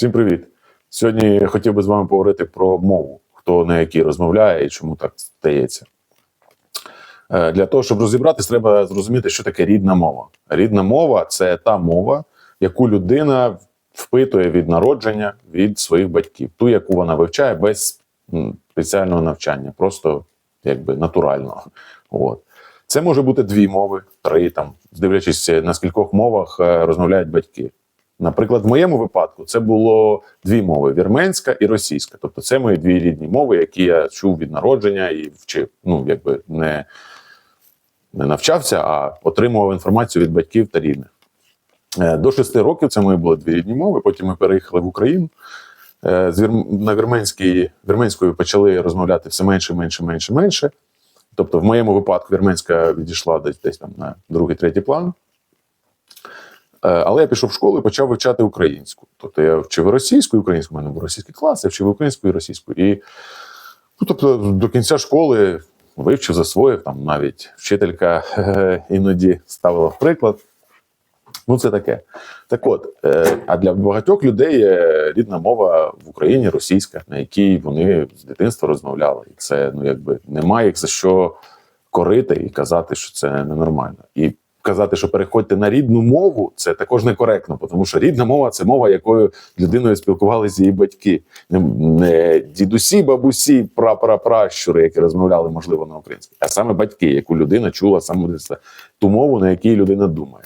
Всім привіт! Сьогодні я хотів би з вами поговорити про мову, хто на якій розмовляє і чому так стається. Е, Для того, щоб розібратись, треба зрозуміти, що таке рідна мова. Рідна мова це та мова, яку людина впитує від народження від своїх батьків, ту, яку вона вивчає без спеціального навчання, просто якби натурального. От. Це може бути дві мови, три там, дивлячись на скількох мовах е, розмовляють батьки. Наприклад, в моєму випадку це було дві мови: вірменська і російська. Тобто, це мої дві рідні мови, які я чув від народження і вчив. Ну, якби не, не навчався, а отримував інформацію від батьків та рідних. Е, До шести років це мої були дві рідні мови. Потім ми переїхали в Україну. Е, З вір- на вірменській, вірменською почали розмовляти все менше, менше, менше, менше. Тобто, в моєму випадку вірменська відійшла десь, десь там на другий, третій план. Е, Але я пішов в школу і почав вивчати українську. Тобто я вчив російську, і українську. У мене був російський клас, я вчив українську і російську. І ну, тобто, до кінця школи вивчив, засвоїв, там навіть вчителька іноді ставила в приклад. Ну, це таке. Так от, е, а для багатьох людей рідна мова в Україні російська, на якій вони з дитинства розмовляли. І це ну, якби немає їх за що корити і казати, що це ненормально. І казати, що переходьте на рідну мову, це також некоректно, тому що рідна мова це мова, якою людиною спілкувалися її батьки. Не, дідусі, бабусі, прапрапращури, які розмовляли, можливо, на українській, а саме батьки, яку людина чула саме ту мову, на якій людина думає.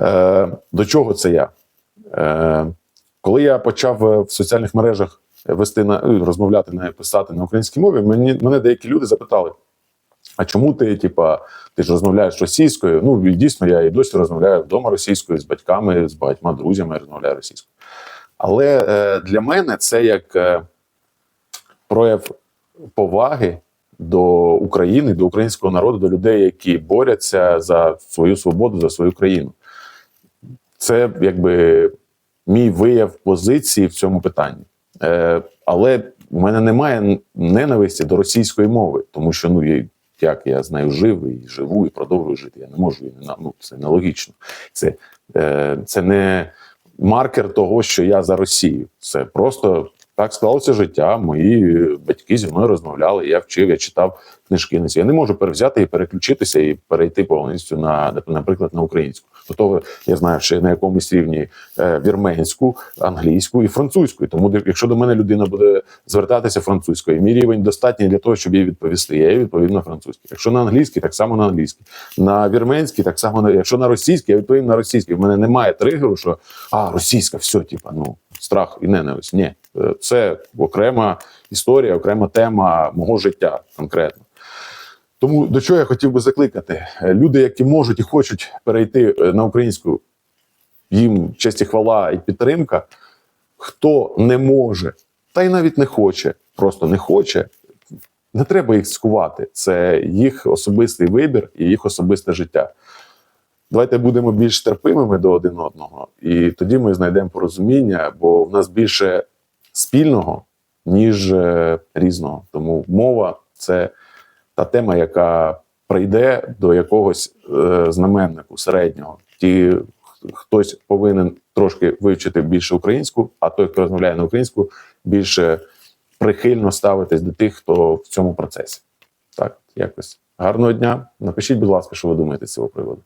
Е, до чого це я? Е, коли я почав е, в соціальних мережах вести на ну, розмовляти на писати на українській мові, мені мене деякі люди запитали: а чому ти, типа, ти ж розмовляєш російською? Ну дійсно, я і досі розмовляю вдома російською з батьками, з багатьма друзями я розмовляю російською. Але е, для мене це як е, прояв поваги до України, до українського народу, до людей, які борються за свою свободу, за свою країну. Це якби мій вияв позиції в цьому питанні. Е, але в мене немає ненависті до російської мови, тому що ну як я з нею жив і живу, і продовжую жити. Я не можу її не ну, це нелогічно. Це, е, це не маркер того, що я за Росію. Це просто так склалося життя. Мої батьки зі мною розмовляли. Я вчив, я читав книжки. на. Я не можу перевзяти і переключитися і перейти повністю на, наприклад, на українську. До того я знаю, що на якомусь рівні е, вірменську, англійську і французьку. Тому, якщо до мене людина буде звертатися французькою, мій рівень достатній для того, щоб їй відповісти. Я їй відповім на французький. Якщо на англійський, так само на англійський. На вірменський, так само на якщо на російський, я відповім на російський. В мене немає тригеру, що а російська, все, типа, ну страх і ненависть. Ні, це окрема історія, окрема тема мого життя конкретно. Тому до чого я хотів би закликати? Е, Люди, які можуть і хочуть перейти е, на українську, їм честь і хвала і підтримка. Хто не може, та й навіть не хоче, просто не хоче, не треба їх скувати. Це їх особистий вибір і їх особисте життя. Давайте будемо більш терпимими до один одного, і тоді ми знайдемо порозуміння, бо в нас більше спільного, ніж е, різного. Тому мова це та тема, яка прийде до якогось е, знаменнику середнього. Ті, хтось повинен трошки вивчити більше українську, а той, хто розмовляє на українську, більше прихильно ставитись до тих, хто в цьому процесі. Так, якось. Гарного дня. Напишіть, будь ласка, що ви думаєте з цього приводу.